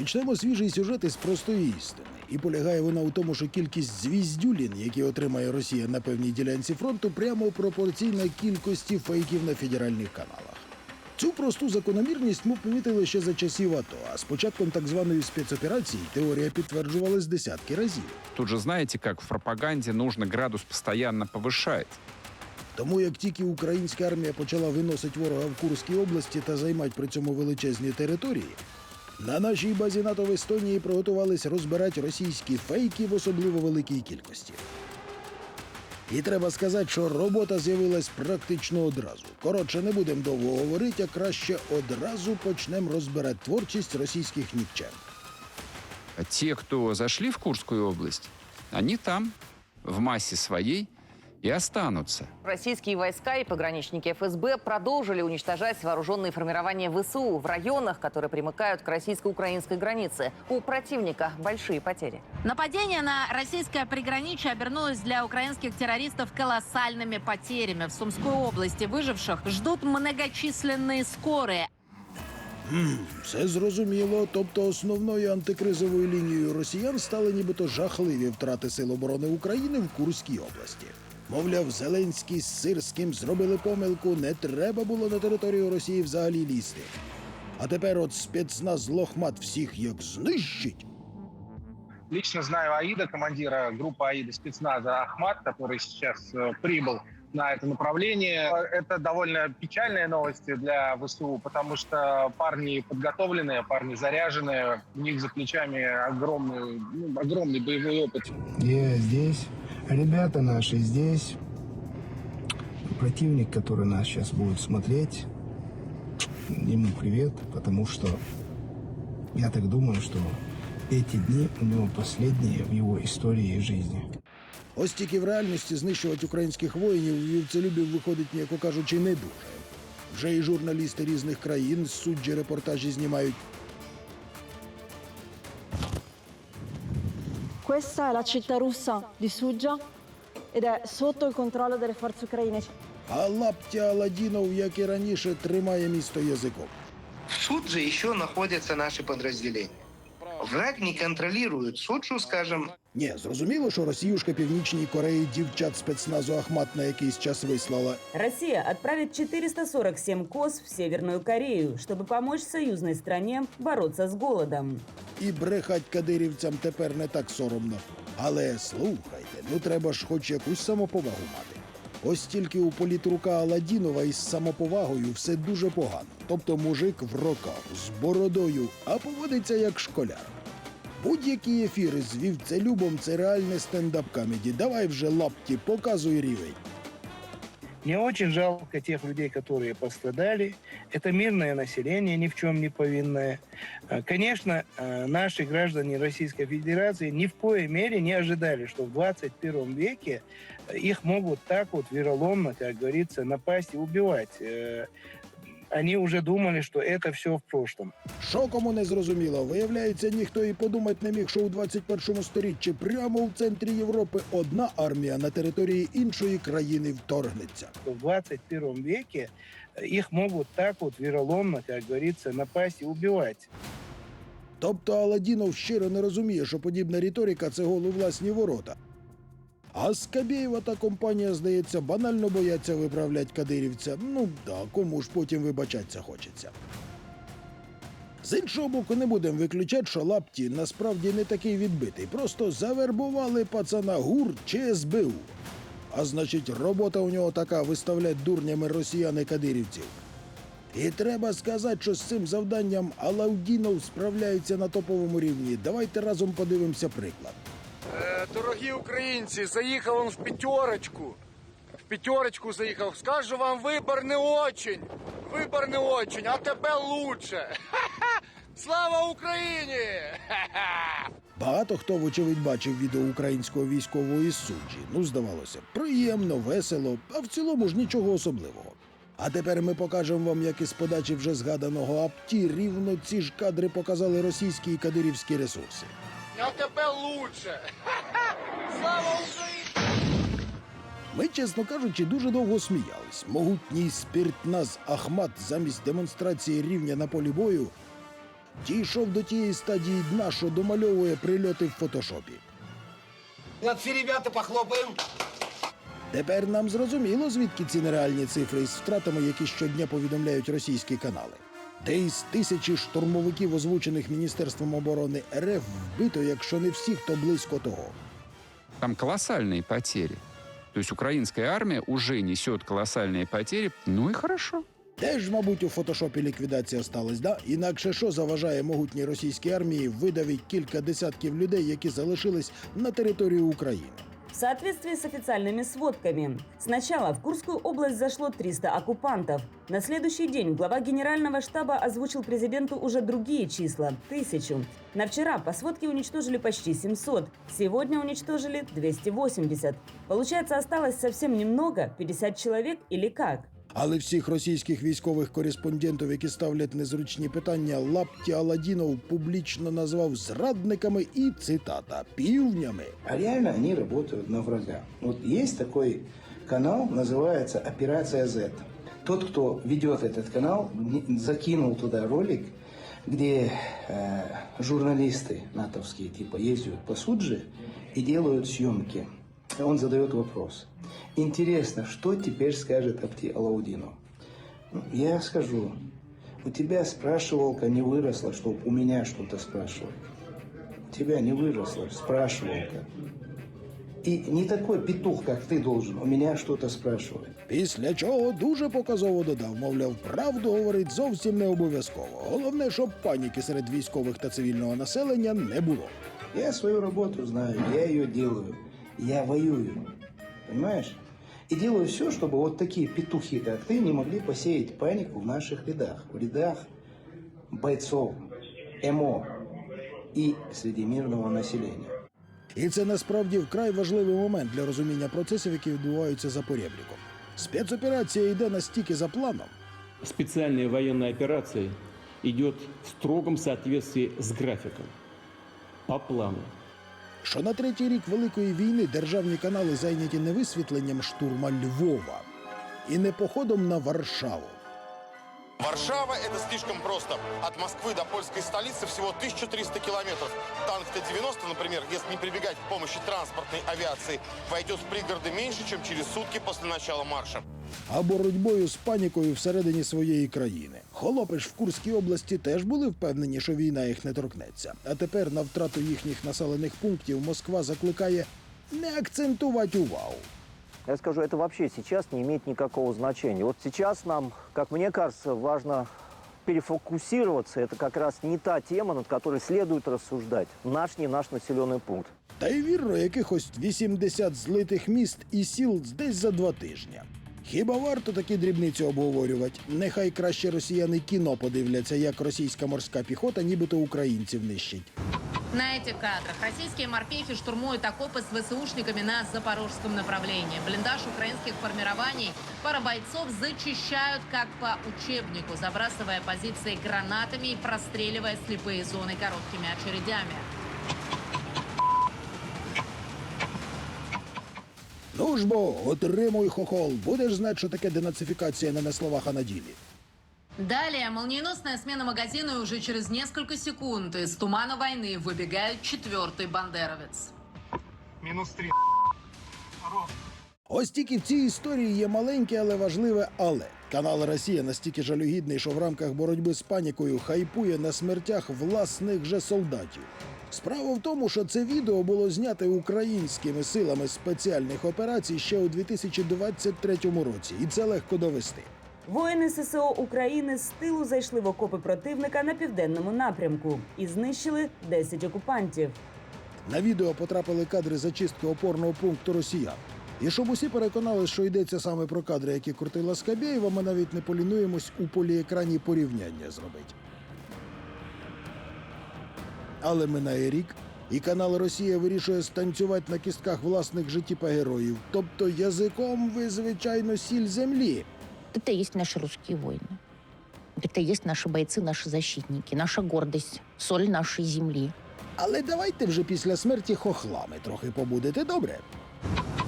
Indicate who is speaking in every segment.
Speaker 1: Почнемо свіжий сюжет із простої істини. І полягає вона у тому, що кількість звіздюлін, які отримає Росія на певній ділянці фронту, прямо пропорційна кількості фейків на федеральних каналах. Цю просту закономірність ми помітили ще за часів АТО, а з початком так званої спецоперації теорія підтверджувалась десятки разів.
Speaker 2: Тут же знаете, как в пропаганде нужно градус постоянно повышать.
Speaker 1: Тому як тільки українська армія почала виносити ворога в Курській області та займати при цьому величезні території, на нашій базі НАТО в Естонії приготувались розбирати російські фейки в особливо великій кількості. І треба сказати, що робота з'явилась практично одразу. Коротше, не будемо довго говорити, а краще одразу почнемо розбирати творчість російських нікчем.
Speaker 2: А те, кто зашли в Курскую область, они там, в массе своей, и останутся.
Speaker 3: Российские войска и пограничники ФСБ продолжили уничтожать вооруженные формирования ВСУ в районах, которые примыкают к российско-украинской границе. У противника большие потери.
Speaker 4: Нападение на российское приграничье обернулось для украинских террористов колоссальными потерями. В Сумской области выживших ждут многочисленные скорые.
Speaker 1: Все зрозуміло. Тобто основною антикризовою лінією росіян стали нібито жахливі втрати сил оборони України в Курській області. Мовляв, Зеленський з Сирським зробили помилку, не треба було на територію Росії взагалі лізти. А тепер от спецназ Лохмат всіх як знищить.
Speaker 5: Лично знаю Аида, командира группы Аида спецназа Ахмат, который сейчас э, прибыл на это направление. Это довольно печальные новости для ВСУ, потому что парни подготовленные, парни заряженные, у них за плечами огромный, ну, огромный боевой опыт.
Speaker 6: Я здесь, ребята наши здесь. Противник, который нас сейчас будет смотреть, ему привет, потому что я так думаю, что эти дни у него последние в его истории жизни.
Speaker 1: Ось тільки в реальності знищувати українських воїнів вівцелюбів виходить, м'яко кажучи, не дуже. Вже і журналісти різних країн суджі репортажі знімають.
Speaker 7: Questa è la città russa di Sugia ed è sotto il controllo delle forze ucraine.
Speaker 1: А лаптя Аладдінов, як і раніше, тримає місто язиком.
Speaker 8: В Судже еще находятся наши подразделения. Враг не контролирует Суджу, скажем,
Speaker 1: Ні, зрозуміло, що Росіюшка Північній Кореї дівчат спецназу Ахмат на якийсь час вислала.
Speaker 9: Россия отправит 447 КОС в Северную Корею, чтобы помочь союзной стране бороться с голодом.
Speaker 1: І брехать кадирівцям тепер не так соромно. Але слухайте, ну треба ж хоч якусь самоповагу мати. Ось тільки у політрука Аладдінова із самоповагою все дуже погано. Тобто мужик в роках з бородою, а поводиться як школяр. Будь-які ефіри з вівцелюбом це реальне стендап-камеді. Давай вже лапті, показуй рівень.
Speaker 6: Мне очень жалко тех людей, которые пострадали. Это мирное население, ни в чем не повинное. Э, Конечно, э, наши граждане Российской Федерации ни в коей мере не ожидали, что в 21 веке э, их могут так вот вероломно, как говорится, напасть и убивать. Э, Они уже думали, что это все в прошлом.
Speaker 1: Що кому не зрозуміло, виявляється, ніхто і подумати не міг, що у 21 сторіччі прямо в центрі Європи одна армія на території іншої країни вторгнеться.
Speaker 6: Что в 21 веке э, их могут так вот вероломно, как говорится, напасть и убивать.
Speaker 1: Тобто Аладдінов щиро не розуміє, що подібна риторика це голу власні ворота. А Скабєєва та компанія, здається, банально бояться виправлять кадирівця. Ну да, кому ж потім вибачатися хочеться. З іншого боку, не будемо виключати, що лапті насправді не такий відбитий. Просто завербували пацана ГУР чи СБУ. А значить, робота у нього така виставлять дурнями росіяни кадирівців. І треба сказати, що з цим завданням Алаудінов справляється на топовому рівні. Давайте разом подивимося приклад.
Speaker 10: Е, Дорогі українці, заїхав він в п'ятерочку. В п'ятерочку заїхав. Скажу вам, вибор не очень. Вибор не очень, а тебе лучше. Слава Україні!
Speaker 1: Багато хто, вочевидь, бачив відео українського військового із суджі. Ну, здавалося, приємно, весело, а в цілому ж нічого особливого. А тепер ми покажемо вам, як із подачі вже згаданого апті рівно ці ж кадри показали російські і кадирівські ресурси.
Speaker 10: А тебе лучше. Слава Україні!
Speaker 1: Ми, чесно кажучи, дуже довго сміялись. Могутній спіртназ Ахмат замість демонстрації рівня на полі бою дійшов до тієї стадії дна, що домальовує прильоти в фотошопі.
Speaker 11: Молодцы, ребята, похлопаем.
Speaker 1: Тепер нам зрозуміло, звідки ці нереальні цифри із втратами, які щодня повідомляють російські канали. Де із тисячі штурмовиків, озвучених Міністерством оборони РФ, вбито, якщо не всіх, то близько того.
Speaker 2: Там колоссальные потери. То есть украинская армия уже несет колоссальные потери. Ну и хорошо.
Speaker 1: Теж, мабуть, у фотошопі ліквідація сталася, да? Інакше що заважає могутній російській армії видавити кілька десятків людей, які залишились на території України.
Speaker 9: В соответствии с официальными сводками, сначала в Курскую область зашло 300 оккупантов. На следующий день глава генерального штаба озвучил президенту уже другие числа – тысячу. На вчера по сводке уничтожили почти 700, сегодня уничтожили 280. Получается, осталось совсем немного – 50 человек или как?
Speaker 1: Але всіх російських військових кореспондентів, які ставлять незручні питання, Лапті Аладінов публічно назвав зрадниками і цитата півнями.
Speaker 6: А реально они работают на врага. Вот есть такой канал, называется «Операция Z». Тот, кто ведет этот канал, не- закинул туда ролик, где э, журналисты натовские типа ездят по Судже и делают съемки. Он задает вопрос. Интересно, что теперь скажет Апти Алаудинов? Ну, Я скажу. У тебя спрашивалка не выросла, чтобы у меня что-то спрашивать. У тебя не выросла спрашивалка. И не такой петух, как ты должен, у меня что-то спрашивать.
Speaker 1: Після чого дуже показово додав, мовляв, правду говорить зовсім не обов'язково. Головне, щоб паніки серед військових та цивільного населення не було.
Speaker 6: Я свою работу знаю, я ее делаю. Я воюю. Понимаешь? И делаю все, чтобы вот такие петухи, как ты, не могли посеять панику в наших рядах. В рядах бойцов, ЭМО и среди мирного населения.
Speaker 1: І це насправді вкрай важливий момент для розуміння процесів, які відбуваються за поребріком. Спецоперація йде настільки за планом,
Speaker 12: Специальная военная операция идет в строгом соответствии с графиком, по плану.
Speaker 1: що на третій рік Великої війни державні канали зайняті не висвітленням штурма Львова і не походом на Варшаву.
Speaker 10: Варшава – это слишком просто. От Москвы до польской столицы всего 1300 километров. Танк Т-90, например, если не прибегать к помощи транспортной авиации, войдет в пригороды меньше, чем через сутки после начала марша.
Speaker 1: а боротьбою з панікою всередині своєї країни. Холопи ж в Курській області теж були впевнені, що війна їх не торкнеться. А тепер на втрату їхніх населених пунктів Москва закликає не акцентувати увагу.
Speaker 11: Я скажу, это вообще сейчас не имеет никакого значения. Вот сейчас нам, как мне кажется, важно перефокусироваться. Это как раз не та тема, над которой следует рассуждать. Наш, не наш населенный пункт.
Speaker 1: Та й вірно, якихось 80 злитих міст і сіл десь за два тижні. Хіба варто такі дрібниці обговорювати? Нехай краще росіяни кіно подивляться, як російська морська піхота нібито українців нищить.
Speaker 4: На этих кадрах российские морпехи штурмуют окопы с ВСУшниками на запорожском направлении. Блиндаж украинских формирований пара бойцов зачищают как по учебнику, забрасывая позиции гранатами и простреливая слепые зоны короткими очередями.
Speaker 1: Ну ж бо, отримуй хохол, будеш знати, що таке денацифікація не на словах, а на ділі.
Speaker 4: Далее молниеносная смена магазина и уже через несколько секунд из тумана войны выбегает четвертый бандеровец.
Speaker 5: Минус три.
Speaker 1: Ось тільки в цій історії є маленьке, але важливе але. Канал Росія настільки жалюгідний, що в рамках боротьби з панікою хайпує на смертях власних же солдатів. Справа в тому, що це відео було знято українськими силами спеціальних операцій ще у 2023 році, і це легко довести.
Speaker 9: Воїни ССО України з тилу зайшли в окопи противника на південному напрямку і знищили 10 окупантів.
Speaker 1: На відео потрапили кадри зачистки опорного пункту росіян. І щоб усі переконали, що йдеться саме про кадри, які крутила Скабєєва, ми навіть не полінуємось у поліекрані порівняння зробити. Але минає рік, і канал Росія вирішує станцювати на кістках власних життєпа-героїв. Тобто язиком ви, звичайно, сіль землі.
Speaker 13: Это и есть наши русские воины. Это и есть наши бойцы, наши защитники, наша гордость, соль нашей земли.
Speaker 1: Але давайте вже після смерті хохлами трохи побудете, добре?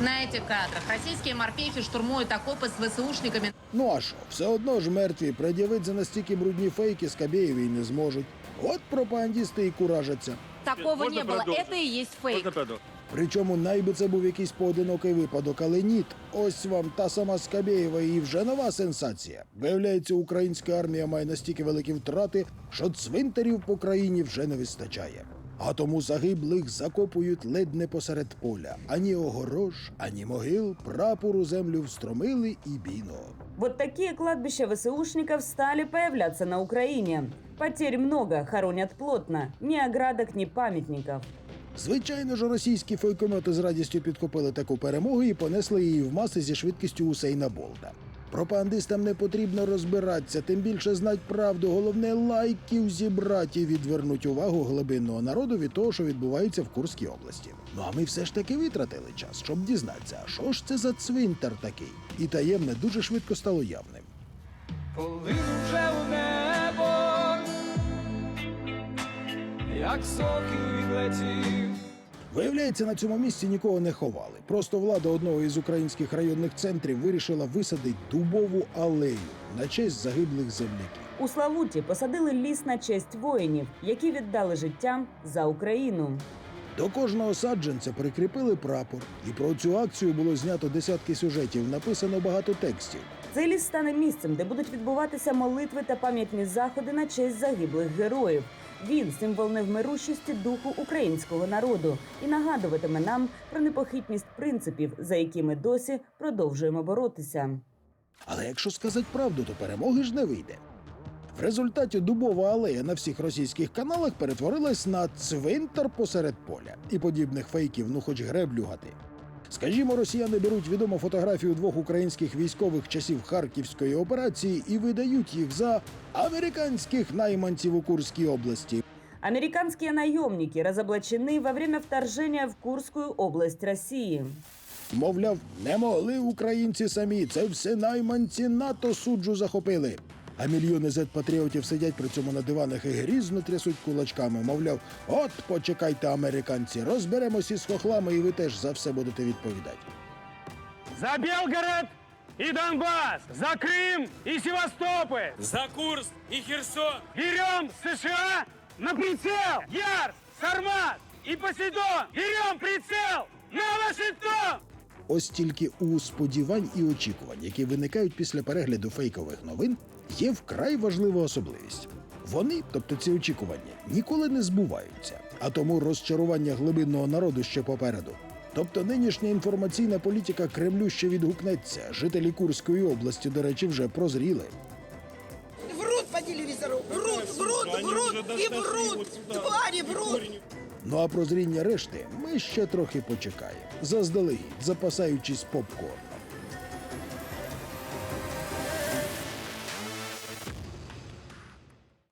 Speaker 4: На этих кадрах российские морпехи штурмуют окопы с ВСУшниками
Speaker 1: Ну а що, все одно ж мертві пред'явити за настільки брудні фейки Скабєєві й не зможуть. От пропагандісти і куражаться.
Speaker 14: Такого не было. Это и есть фейк.
Speaker 1: Причому найби це був якийсь поодинокий випадок, але ніт. Ось вам та сама Скабєєва і вже нова сенсація. Виявляється, українська армія має настільки великі втрати, що цвинтарів по країні вже не вистачає. А тому загиблих закопують ледь не посеред поля. Ані огорож, ані могил, прапор у землю встромили і біно.
Speaker 9: Вот такие кладбища ВСУшников стали появляться на Украине. Потерь много, хоронят плотно. Ни оградок, ни памятников.
Speaker 1: Звичайно ж, російські фейкомети з радістю підкопили таку перемогу і понесли її в маси зі швидкістю Усейна Болта. Пропагандистам не потрібно розбиратися, тим більше знать правду. Головне лайків зібрати і відвернуть увагу глибинного народу від того, що відбувається в Курській області. Ну а ми все ж таки витратили час, щоб дізнатися, а що ж це за цвинтар такий. І таємне дуже швидко стало явним.
Speaker 15: Коли вже у небо, як сокіл відлетів.
Speaker 1: Виявляється, на цьому місці нікого не ховали. Просто влада одного із українських районних центрів вирішила висадити дубову алею на честь загиблих земляків.
Speaker 9: У Славуті посадили ліс на честь воїнів, які віддали життя за Україну.
Speaker 1: До кожного саджанця прикріпили прапор, і про цю акцію було знято десятки сюжетів, написано багато текстів.
Speaker 9: Цей ліс стане місцем, де будуть відбуватися молитви та пам'ятні заходи на честь загиблих героїв. Він символ невмирущості духу українського народу і нагадуватиме нам про непохитність принципів, за які ми досі продовжуємо боротися.
Speaker 1: Але якщо сказати правду, то перемоги ж не вийде. В результаті дубова алея на всіх російських каналах перетворилась на цвинтар посеред поля. І подібних фейків, ну хоч греблю гати. Скажімо, росіяни беруть відому фотографію двох українських військових часів Харківської операції і видають їх за американських найманців у Курській області.
Speaker 9: Американские наемники разоблачены во время вторжения в Курскую область России.
Speaker 1: Мовляв, не могли українці самі, це все найманці НАТО суджу захопили. А мільйони зет-патріотів сидять при цьому на диванах і грізно трясуть кулачками. Мовляв, от почекайте, американці, розберемось із хохлами, і ви теж за все будете відповідати.
Speaker 15: За Белгород и Донбасс! За Крым и Севастополь! За Курск и Херсон! Берем США на прицел! Ярс, Сармат и Посейдон! Берем прицел на Вашингтон!
Speaker 1: Ось тільки у сподівань і очікувань, які виникають після перегляду фейкових новин, є вкрай важлива особливість. Вони, тобто ці очікування, ніколи не збуваються, а тому розчарування глибинного народу ще попереду. Тобто нинішня інформаційна політика Кремлю ще відгукнеться. Жителі Курської області, до речі, вже прозріли.
Speaker 16: Врут по телевизору, врут, врут, врут и врут, твари врут.
Speaker 1: Ну а прозріння решти ми ще трохи почекаємо, заздалегідь запасаючись попкорном.